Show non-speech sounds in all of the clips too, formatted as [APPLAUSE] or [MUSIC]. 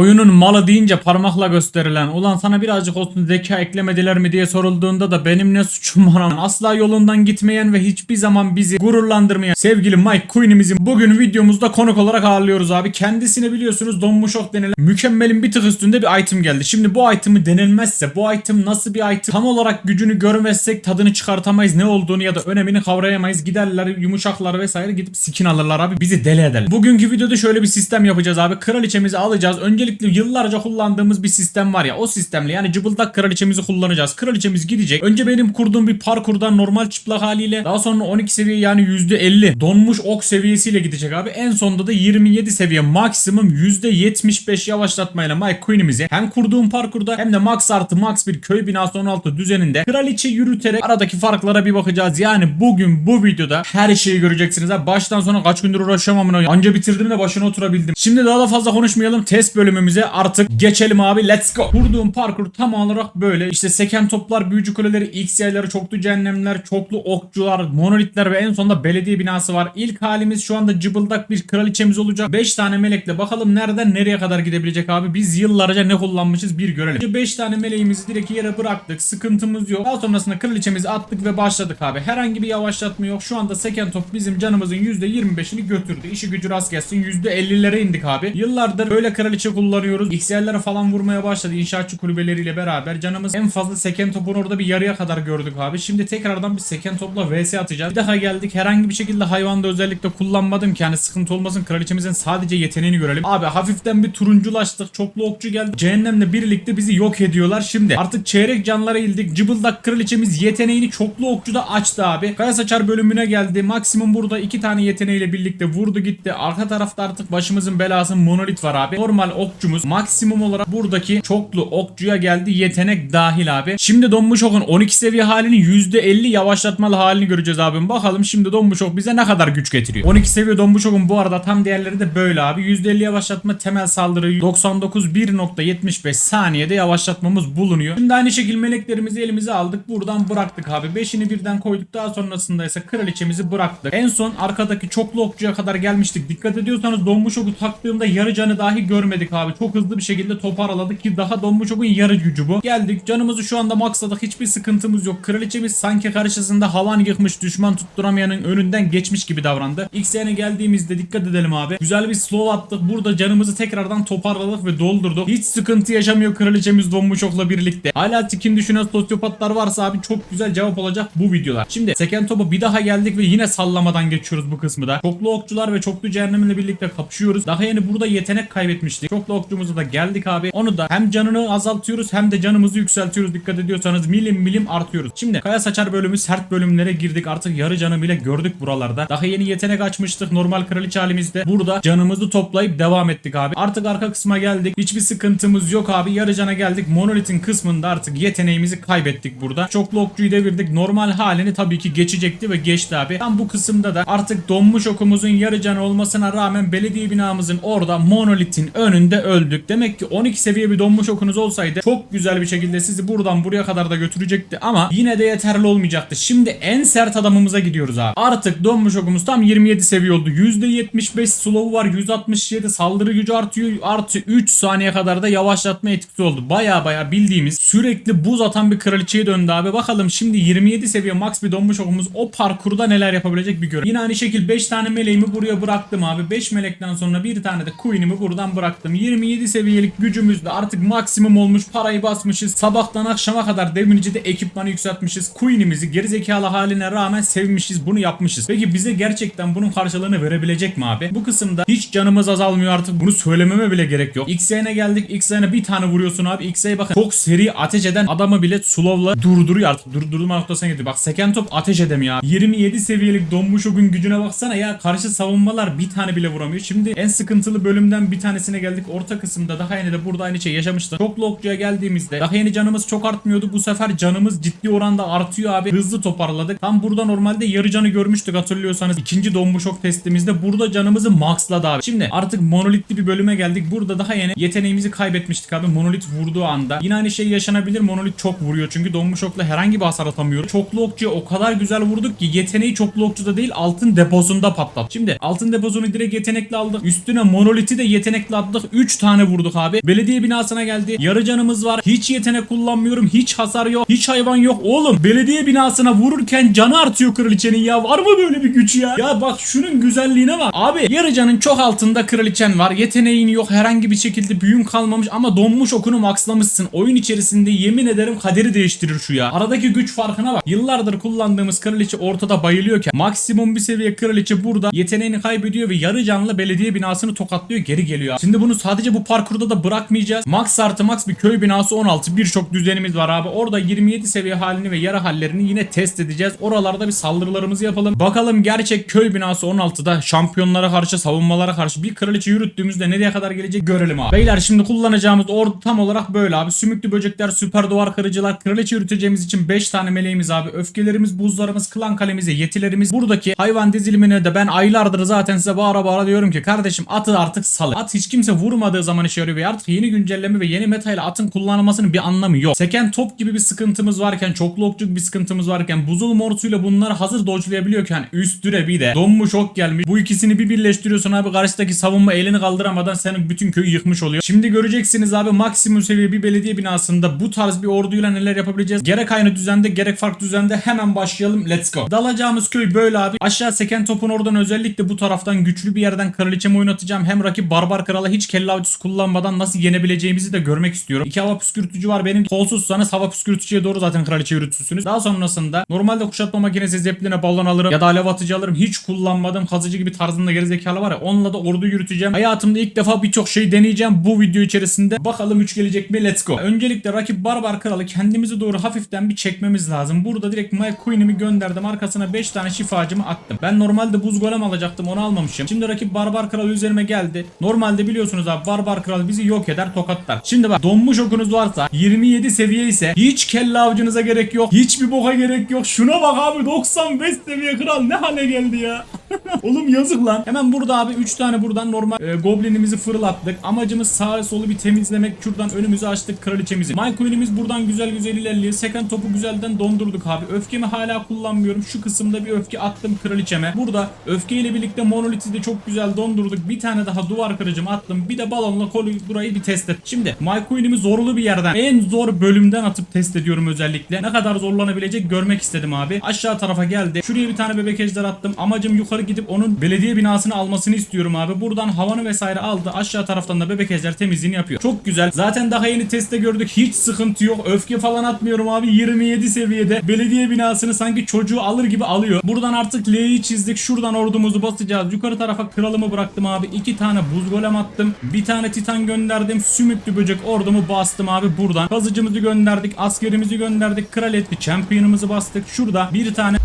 Oyunun malı deyince parmakla gösterilen ulan sana birazcık olsun zeka eklemediler mi diye sorulduğunda da benim ne suçum var asla yolundan gitmeyen ve hiçbir zaman bizi gururlandırmayan sevgili Mike Queen'imizin bugün videomuzda konuk olarak ağırlıyoruz abi. Kendisini biliyorsunuz Donmuşok denilen mükemmelin bir tık üstünde bir item geldi. Şimdi bu item'ı denilmezse bu item nasıl bir item tam olarak gücünü görmezsek tadını çıkartamayız ne olduğunu ya da önemini kavrayamayız. Giderler yumuşaklar vesaire gidip skin alırlar abi bizi deli ederler. Bugünkü videoda şöyle bir sistem yapacağız abi. Kraliçemizi alacağız. Öncelikle yıllarca kullandığımız bir sistem var ya o sistemle yani cıbıldak kraliçemizi kullanacağız. Kraliçemiz gidecek. Önce benim kurduğum bir parkurdan normal çıplak haliyle daha sonra 12 seviye yani %50 donmuş ok seviyesiyle gidecek abi. En sonunda da 27 seviye maksimum %75 yavaşlatmayla Mike Queen'imizi hem kurduğum parkurda hem de max artı max bir köy binası 16 düzeninde kraliçe yürüterek aradaki farklara bir bakacağız. Yani bugün bu videoda her şeyi göreceksiniz. Ha. Baştan sona kaç gündür uğraşamam. amına. Anca bitirdim de başına oturabildim. Şimdi daha da fazla konuşmayalım. Test bölümümüze artık geçelim abi. Let's go. Kurduğum parkur tam olarak böyle. İşte seken toplar, büyücü kuleleri, X yayları, çoklu cehennemler, çoklu okçular, monolitler ve en sonunda belediye binası var. İlk halimiz şu anda cıbıldak bir kraliçemiz olacak. 5 tane melekle bakalım nereden nereye kadar gidebilecek abi. Biz yıllarca ne kullanmışız bir görelim. 5 tane meleğimizi direkt yere bıraktık. Sıkıntımız yok. Daha sonrasında kraliçemizi attık ve başladık abi. Herhangi bir yavaşlatma yok. Şu anda seken top bizim canımızın %25'ini götürdü. İşi gücü rast gelsin. %50'lere indik abi. Yıllardır böyle kraliçe kullanıyoruz. XL'lere falan vurmaya başladı. İnşaatçı kulübeleriyle beraber. Canımız en fazla seken topun orada bir yarıya kadar gördük abi. Şimdi tekrardan bir seken topla vs atacağız. Bir daha geldik. Herhangi bir şekilde hayvanda özellikle kullanmadım ki. Yani sıkıntı olmasın. Kraliçemizin sadece yeteneğini görelim. Abi hafiften bir turunculaştık. Çoklu okçu geldi. Cehennemle birlikte bizi yok ediyorlar. Şimdi artık çeyrek canlara ildik. Cıbıldak kraliçemiz yeteneğini çoklu okçuda açtı abi. Kaya saçar bölümüne geldi. Maksimum burada iki tane yeteneğiyle birlikte vurdu gitti. Arka tarafta artık başımızın belası monolit var abi. Normal okçumuz maksimum olarak buradaki çoklu okçuya geldi. Yetenek dahil abi. Şimdi Donmuş Ok'un 12 seviye halini %50 yavaşlatmalı halini göreceğiz abim. Bakalım şimdi Donmuş Ok bize ne kadar güç getiriyor. 12 seviye Donmuş Ok'un bu arada tam değerleri de böyle abi. %50 yavaşlatma temel saldırı 99 1.75 saniyede yavaşlatmamız bulunuyor. Şimdi aynı şekilde meleklerimizi elimize aldık. Buradan bıraktık abi. 5'ini birden koyduk. Daha sonrasında ise kraliçemizi bıraktık. En son arkadaki çoklu okçuya kadar gelmiştik. Dikkat ediyorsanız donmuş oku taktığımda yarı canı dahi görmedik abi. Çok hızlı bir şekilde toparladık ki daha donmuş okun yarı gücü bu. Geldik canımızı şu anda maxladık. Hiçbir sıkıntımız yok. Kraliçemiz sanki karşısında havan yıkmış düşman tutturamayanın önünden geçmiş gibi davrandı. XN'e geldiğimizde dikkat edelim abi. Güzel bir slow attık. Burada canımızı tekrardan toparladık ve doldurduk. Hiç sıkıntı yaşamıyor kraliçemiz donmuş okla birlikte. Hala tikin düşünen sosyopatlar varsa abi çok güzel cevap olacak bu videolar. Şimdi seken topa bir daha geldik ve yine sallamadan geçiyoruz bu kısmı da. Çoklu okçular ve çoklu cehennemle birlikte kapışıyoruz. Daha yeni burada yetenek kaybetmiştik. Çoklu okçumuza da geldik abi. Onu da hem canını azaltıyoruz hem de canımızı yükseltiyoruz. Dikkat ediyorsanız milim milim artıyoruz. Şimdi kaya saçar bölümü sert bölümlere girdik. Artık yarı canı bile gördük buralarda. Daha yeni yetenek açmıştık normal kraliçe halimizde. Burada canımızı toplayıp devam ettik abi. Artık arka kısma geldik. Hiçbir sıkıntımız yok abi. Yarı cana geldik. Monolit'in kısmında artık yeteneğimizi kaybettik burada. Çoklu okçuyu devirdik. Normal halini tabii ki geçecekti ve geçti abi. Tam bu kısımda da artık donmuş okumuzun yarı canı olmasına rağmen belediye binamızın orada monolitin önünde öldük. Demek ki 12 seviye bir donmuş okunuz olsaydı çok güzel bir şekilde sizi buradan buraya kadar da götürecekti ama yine de yeterli olmayacaktı. Şimdi en sert adamımıza gidiyoruz abi. Artık donmuş okumuz tam 27 seviye oldu. %75 slow var. 167 saldırı gücü artıyor. Artı 3 saniye kadar da yavaşlatma etkisi oldu. Baya baya bildiğimiz sürekli buz atan bir kraliçeye döndü abi. Bakalım şimdi 27 seviye max bir donmuş okumuz o parkurda neler yapabilecek bir görelim. Yine aynı şekil 5 tane meleğimi buraya bıraktım abi. 5 melekten sonra bir tane de queen'imi buradan bıraktım. 27 seviyelik gücümüz de artık maksimum olmuş. Parayı basmışız. Sabahtan akşama kadar demirci de ekipmanı yükseltmişiz. Queen'imizi gerizekalı haline rağmen sevmişiz. Bunu yapmışız. Peki bize gerçekten bunun karşılığını verebilecek mi abi? Bu kısımda hiç canımız azalmıyor artık. Bunu söylememe bile gerek yok. XY'ne geldik. XY'ne bir tane vuruyorsun abi. XY'ye bakın. Çok seri ateş eden adamı bile slow'la durduruyor artık. Durdurma noktasına gidiyor. Bak seken top ateş edemiyor abi. 27 seviyelik donmuş o gün gücüne baksana ya. Karşı savunmalar bir tane bile vuramıyor. Şimdi en sıkıntılı bölümden bir tanesine geldik. Orta kısımda daha yeni de burada aynı şey yaşamıştık. Çoklu okçuya geldiğimizde daha yeni canımız çok artmıyordu. Bu sefer canımız ciddi oranda artıyor abi. Hızlı toparladık. Tam burada normalde yarı canı görmüştük hatırlıyorsanız. ikinci donmuş ok testimizde burada canımızı maxladı abi. Şimdi artık monolitli bir bölüme geldik. Burada daha yeni yeteneğimizi kaybetmiştik abi. Monolit vurduğu anda. Yine aynı şey yaşanabilir. Monolit çok vuruyor. Çünkü donmuş okla herhangi bir hasar atamıyoruz. Çoklu okçuya o kadar güzel vurduk ki yeteneği çoklu okçuda değil altın deposunda patlat. Şimdi altın deposunu direkt yetenekle aldık. Üstüne monoliti de yetenekle attık. 3 3 tane vurduk abi. Belediye binasına geldi. Yarı canımız var. Hiç yetenek kullanmıyorum. Hiç hasar yok. Hiç hayvan yok. Oğlum belediye binasına vururken canı artıyor kraliçenin ya. Var mı böyle bir güç ya? Ya bak şunun güzelliğine bak. Abi yarı canın çok altında kraliçen var. Yeteneğin yok. Herhangi bir şekilde büyün kalmamış ama donmuş okunu maxlamışsın. Oyun içerisinde yemin ederim kaderi değiştirir şu ya. Aradaki güç farkına bak. Yıllardır kullandığımız kraliçe ortada bayılıyorken maksimum bir seviye kraliçe burada yeteneğini kaybediyor ve yarı canlı belediye binasını tokatlıyor geri geliyor. Şimdi bunu sadece bu parkurda da bırakmayacağız. Max artı max bir köy binası 16 birçok düzenimiz var abi. Orada 27 seviye halini ve yarı hallerini yine test edeceğiz. Oralarda bir saldırılarımızı yapalım. Bakalım gerçek köy binası 16'da şampiyonlara karşı savunmalara karşı bir kraliçe yürüttüğümüzde nereye kadar gelecek görelim abi. Beyler şimdi kullanacağımız ordu tam olarak böyle abi. Sümüklü böcekler, süper duvar kırıcılar, kraliçe yürüteceğimiz için 5 tane meleğimiz abi. Öfkelerimiz, buzlarımız, klan kalemize, yetilerimiz. Buradaki hayvan dizilimine de ben aylardır zaten size bağıra bağıra diyorum ki kardeşim atı artık salın. At hiç kimse vurmadığı zaman işe yarıyor ve artık yeni güncelleme ve yeni meta ile atın kullanılmasının bir anlamı yok. Seken top gibi bir sıkıntımız varken, çoklu okçuk bir sıkıntımız varken, buzul morsuyla bunları hazır dodge'layabiliyorken üstüne bir de donmuş ok gelmiş. Bu ikisini bir birleştiriyorsun abi karşıdaki savunma elini kaldıramadan senin bütün köyü yıkmış oluyor. Şimdi göreceksiniz abi maksimum seviye bir belediye binasında bu tarz bir orduyla neler yapabileceğiz. Gerek aynı düzende gerek farklı düzende hemen başlayalım. Let's go. Dalacağımız köy böyle abi. Aşağı seken topun oradan özellikle bu taraftan güçlü bir yerden kraliçemi oynatacağım. Hem rakip barbar krala hiç kelle avcısı kullanmadan nasıl yenebileceğimizi de görmek istiyorum. İki hava püskürtücü var benim. Kolsuzsanız hava püskürtücüye doğru zaten kraliçe yürütürsünüz. Daha sonrasında normalde kuşatma makinesi zepline balon alırım ya da alev atıcı alırım. Hiç kullanmadım. Kazıcı gibi tarzında gerizekalı var ya. Onunla da ordu yürüteceğim. Hayatımda ilk defa birçok şey deneyeceğim bu video içerisinde. Bakalım 3 gelecek mi? Let's go. Öncelikle rakip barbar kralı kendimize doğru hafiften bir çekmemiz lazım. Burada direkt My Queen'imi gönderdim. Arkasına 5 tane şifacımı attım. Ben normalde buz golem alacaktım. Onu almamışım. Şimdi rakip barbar kralı üzerime geldi. Normalde biliyorsunuz abi barbar kral bizi yok eder tokatlar. Şimdi bak donmuş okunuz varsa 27 seviye ise hiç kelle avcınıza gerek yok. Hiçbir boka gerek yok. Şuna bak abi 95 seviye kral ne hale geldi ya. [LAUGHS] Oğlum yazık lan. Hemen burada abi 3 tane buradan normal e, goblinimizi fırlattık. Amacımız sağa solu bir temizlemek. Şuradan önümüzü açtık kraliçemizi. My Queen'imiz buradan güzel güzel ilerliyor. Second topu güzelden dondurduk abi. Öfkemi hala kullanmıyorum. Şu kısımda bir öfke attım kraliçeme. Burada öfkeyle birlikte monoliti de çok güzel dondurduk. Bir tane daha duvar kırıcımı attım. Bir de balonla kolu burayı bir test et. Şimdi Queen'imi zorlu bir yerden en zor bölümden atıp test ediyorum özellikle. Ne kadar zorlanabilecek görmek istedim abi. Aşağı tarafa geldi. Şuraya bir tane bebek ejder attım. Amacım yukarı gidip onun belediye binasını almasını istiyorum abi. Buradan havanı vesaire aldı. Aşağı taraftan da bebek ejder temizliğini yapıyor. Çok güzel. Zaten daha yeni testte gördük. Hiç sıkıntı yok. Öfke falan atmıyorum abi. 27 seviyede. Belediye binasını sanki çocuğu alır gibi alıyor. Buradan artık L'yi çizdik. Şuradan ordumuzu basacağız. Yukarı tarafa kralımı bıraktım abi. İki tane buz golem attım. Bir tane titan gönderdim. Sümüklü böcek ordumu bastım abi buradan. Kazıcımızı gönderdik. Askerimizi gönderdik. Kraletli champion'ımızı bastık. Şurada bir tane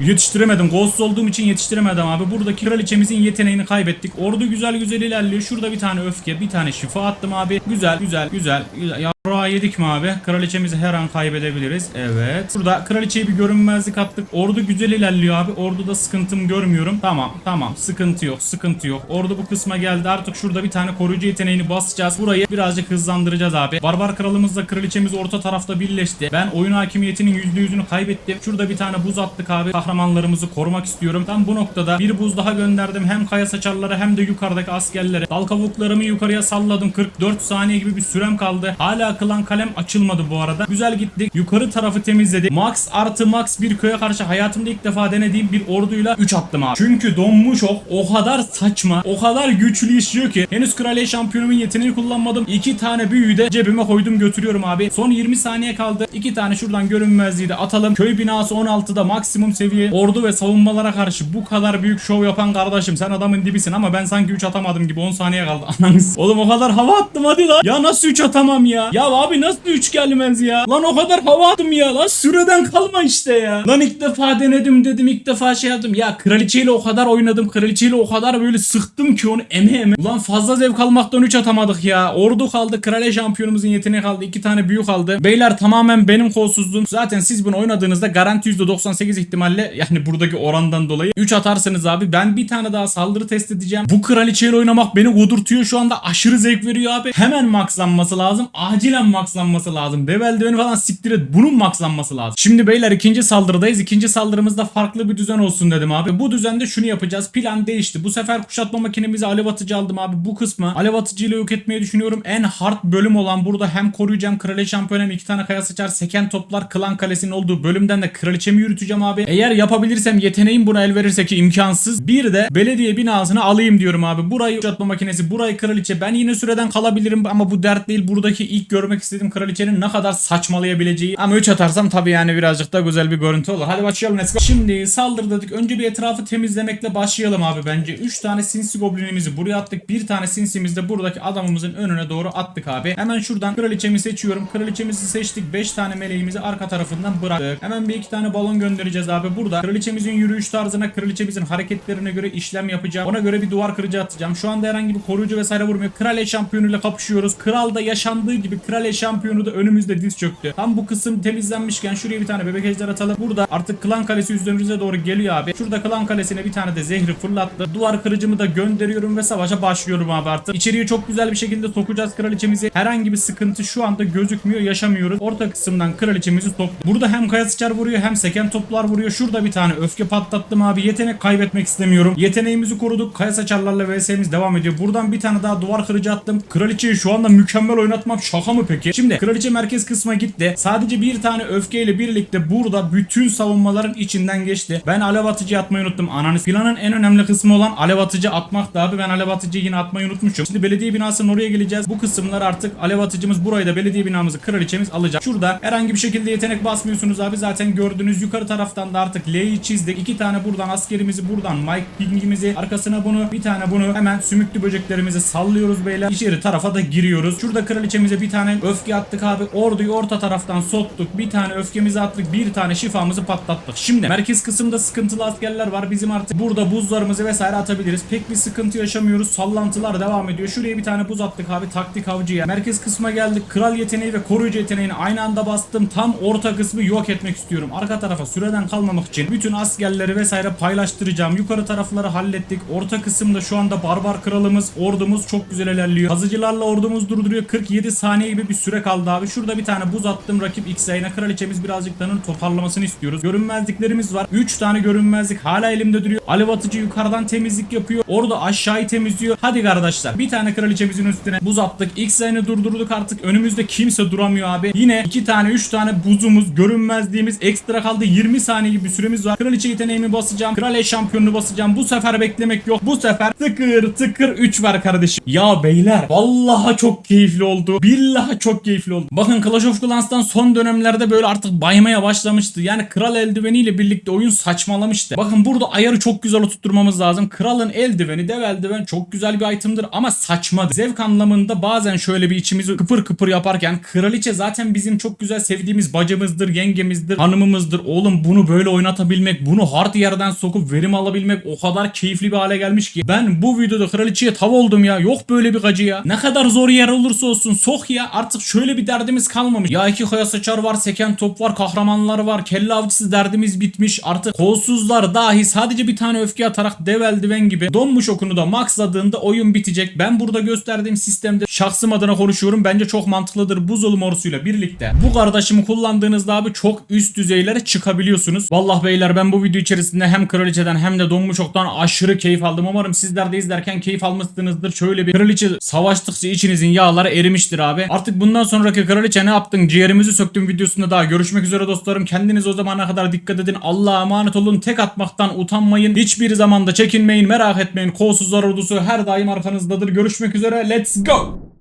Yetiştiremedim. Ghost olduğum için yetiştiremedim abi. Buradaki kraliçemizin yeteneğini kaybettik. Ordu güzel güzel ilerliyor. Şurada bir tane öfke, bir tane şifa attım abi. Güzel, güzel, güzel. güzel. Yarrağı yedik mi abi? Kraliçemizi her an kaybedebiliriz. Evet. Burada kraliçeyi bir görünmezlik attık. Ordu güzel ilerliyor abi. Orduda sıkıntım görmüyorum. Tamam, tamam. Sıkıntı yok, sıkıntı yok. Ordu bu kısma geldi. Artık şurada bir tane koruyucu yeteneğini basacağız. Burayı birazcık hızlandıracağız abi. Barbar kralımızla kraliçemiz orta tarafta birleşti. Ben oyun hakimiyetinin %100'ünü kaybettim. Şurada bir tane buz attık abi. Kahramanlarımızı korumak istiyorum. Tam bu noktada bir buz daha gönderdim. Hem kaya saçarları hem de yukarıdaki askerlere. Dal kavuklarımı yukarıya salladım. 44 saniye gibi bir sürem kaldı. Hala kılan kalem açılmadı bu arada. Güzel gittik. Yukarı tarafı temizledik. Max artı max bir köye karşı hayatımda ilk defa denediğim bir orduyla 3 attım abi. Çünkü donmuş ok o kadar saçma, o kadar güçlü işliyor ki. Henüz kraliye şampiyonumun yeteneğini kullanmadım. 2 tane büyüyü de cebime koydum götürüyorum abi. Son 20 saniye kaldı. 2 tane şuradan görünmezliği de atalım. Köy binası 16'da maksimum seviye ordu ve savunmalara karşı bu kadar büyük şov yapan kardeşim sen adamın dibisin ama ben sanki 3 atamadım gibi 10 saniye kaldı. [LAUGHS] Ananız. Oğlum o kadar hava attım hadi lan. Ya nasıl 3 atamam ya? Ya abi nasıl 3 gelmez ya? Lan o kadar hava attım ya. Lan süreden kalma işte ya. Lan ilk defa denedim dedim ilk defa şey yaptım. Ya kraliçeyle o kadar oynadım. Kraliçeyle o kadar böyle sıktım ki onu eme eme. Ulan fazla zevk almaktan 3 atamadık ya. Ordu kaldı. Kraliçe şampiyonumuzun yeteneği kaldı. 2 tane büyük kaldı. Beyler tamamen benim kolsuzluğum. Zaten siz bunu oynadığınızda garanti %98 ihtimalle yani buradaki orandan dolayı 3 atarsanız abi ben bir tane daha saldırı test edeceğim. Bu kraliçeyle oynamak beni kudurtuyor şu anda. Aşırı zevk veriyor abi. Hemen maxlanması lazım. Acilen acilen maxlanması lazım. Dev eldiveni falan siktir et. Bunun maxlanması lazım. Şimdi beyler ikinci saldırıdayız. İkinci saldırımızda farklı bir düzen olsun dedim abi. Bu düzende şunu yapacağız. Plan değişti. Bu sefer kuşatma makinemizi alev atıcı aldım abi. Bu kısmı alev atıcıyla yok etmeyi düşünüyorum. En hard bölüm olan burada hem koruyacağım kraliçe şampiyon hem iki tane kaya sıçar seken toplar klan kalesinin olduğu bölümden de kraliçemi yürüteceğim abi. Eğer yapabilirsem yeteneğim buna el verirse ki imkansız. Bir de belediye binasını alayım diyorum abi. Burayı kuşatma makinesi, burayı kraliçe. Ben yine süreden kalabilirim ama bu dert değil. Buradaki ilk görmek istediğim kraliçenin ne kadar saçmalayabileceği. Ama 3 atarsam tabii yani birazcık da güzel bir görüntü olur. Hadi başlayalım let's go. Şimdi saldır dedik. Önce bir etrafı temizlemekle başlayalım abi bence. 3 tane sinsi goblinimizi buraya attık. Bir tane sinsimizi de buradaki adamımızın önüne doğru attık abi. Hemen şuradan kraliçemi seçiyorum. Kraliçemizi seçtik. 5 tane meleğimizi arka tarafından bıraktık. Hemen bir iki tane balon göndereceğiz abi. Burada kraliçemizin yürüyüş tarzına, kraliçemizin hareketlerine göre işlem yapacağım. Ona göre bir duvar kırıcı atacağım. Şu anda herhangi bir koruyucu vesaire vurmuyor. Kraliçe şampiyonuyla kapışıyoruz. Kral da yaşandığı gibi kraliçe şampiyonu da önümüzde diz çöktü. Tam bu kısım temizlenmişken şuraya bir tane bebek ejder atalım. Burada artık klan kalesi üzerimize doğru geliyor abi. Şurada klan kalesine bir tane de zehri fırlattı. Duvar kırıcımı da gönderiyorum ve savaşa başlıyorum abi artık. İçeriye çok güzel bir şekilde sokacağız kraliçemizi. Herhangi bir sıkıntı şu anda gözükmüyor. Yaşamıyoruz. Orta kısımdan kraliçemizi soktuk. Burada hem kaya sıçar vuruyor hem seken toplar vuruyor. Şurada bir tane öfke patlattım abi. Yetenek kaybetmek istemiyorum. Yeteneğimizi koruduk. Kaya saçarlarla vs'miz devam ediyor. Buradan bir tane daha duvar kırıcı attım. Kraliçeyi şu anda mükemmel oynatmam şaka mı peki? Şimdi kraliçe merkez kısma gitti. Sadece bir tane öfkeyle birlikte burada bütün savunmaların içinden geçti. Ben alev atıcı atmayı unuttum. Ananı planın en önemli kısmı olan alev atıcı atmak da abi. Ben alev atıcıyı yine atmayı unutmuşum. Şimdi belediye binasının oraya geleceğiz. Bu kısımlar artık alev atıcımız burayı da belediye binamızı kraliçemiz alacak. Şurada herhangi bir şekilde yetenek basmıyorsunuz abi. Zaten gördüğünüz yukarı taraftan da artık L'yi çizdik. İki tane buradan askerimizi buradan Mike Ping'imizi arkasına bunu bir tane bunu hemen sümüklü böceklerimizi sallıyoruz beyler. İçeri tarafa da giriyoruz. Şurada kraliçemize bir tane öfke attık abi. Orduyu orta taraftan soktuk. Bir tane öfkemizi attık. Bir tane şifamızı patlattık. Şimdi merkez kısımda sıkıntılı askerler var. Bizim artık burada buzlarımızı vesaire atabiliriz. Pek bir sıkıntı yaşamıyoruz. Sallantılar devam ediyor. Şuraya bir tane buz attık abi taktik avcıya. Merkez kısma geldik. Kral yeteneği ve koruyucu yeteneğini aynı anda bastım. Tam orta kısmı yok etmek istiyorum. Arka tarafa süreden kalmamak için bütün askerleri vesaire paylaştıracağım. Yukarı tarafları hallettik. Orta kısımda şu anda barbar kralımız, ordumuz çok güzel ilerliyor. Kazıcılarla ordumuz durduruyor. 47 saniye gibi bir süre kaldı abi. Şurada bir tane buz attım rakip X'e. Kraliçemiz birazcık tanın toparlamasını istiyoruz. Görünmezliklerimiz var. 3 tane görünmezlik hala elimde duruyor. Alev atıcı yukarıdan temizlik yapıyor. Orada aşağıyı temizliyor. Hadi kardeşler. Bir tane kraliçemizin üstüne buz attık. X'ini durdurduk artık. Önümüzde kimse duramıyor abi. Yine 2 tane 3 tane buzumuz, görünmezliğimiz ekstra kaldı. 20 saniye gibi bir süremiz var. Kraliçe yeteneğimi basacağım. Kraliçe şampiyonunu basacağım. Bu sefer beklemek yok. Bu sefer tıkır tıkır 3 var kardeşim. Ya beyler vallahi çok keyifli oldu. Billahi çok keyifli oldu. Bakın Clash of Clans'tan son dönemlerde böyle artık baymaya başlamıştı. Yani kral eldiveniyle birlikte oyun saçmalamıştı. Bakın burada ayarı çok güzel oturtmamız lazım. Kralın eldiveni, dev eldiven çok güzel bir itemdir ama saçmadır. Zevk anlamında bazen şöyle bir içimizi kıpır kıpır yaparken kraliçe zaten bizim çok güzel sevdiğimiz bacımızdır, yengemizdir, hanımımızdır. Oğlum bunu böyle oynatabilmek, bunu hard yerden sokup verim alabilmek o kadar keyifli bir hale gelmiş ki. Ben bu videoda kraliçeye tav oldum ya. Yok böyle bir gacı ya. Ne kadar zor yer olursa olsun sok ya. Artık şöyle bir derdimiz kalmamış. Ya iki kaya saçar var, seken top var, kahramanlar var, kelle avcısı derdimiz bitmiş. Artık kolsuzlar dahi sadece bir tane öfke atarak dev eldiven gibi donmuş okunu da maxladığında oyun bitecek. Ben burada gösterdiğim sistemde şahsım adına konuşuyorum. Bence çok mantıklıdır. Buzul morsuyla birlikte. Bu kardeşimi kullandığınızda abi çok üst düzeylere çıkabiliyorsunuz. Vallahi beyler ben bu video içerisinde hem kraliçeden hem de donmuş oktan aşırı keyif aldım. Umarım sizler de izlerken keyif almışsınızdır. Şöyle bir kraliçe savaştıkça içinizin yağları erimiştir abi. Artık bundan sonraki kraliçe ne yaptın? Ciğerimizi söktüm videosunda daha görüşmek üzere dostlarım. Kendiniz o zamana kadar dikkat edin. Allah'a emanet olun. Tek atmaktan utanmayın. Hiçbir zamanda çekinmeyin. Merak etmeyin. Kolsuzlar ordusu her daim arkanızdadır. Görüşmek üzere. Let's go.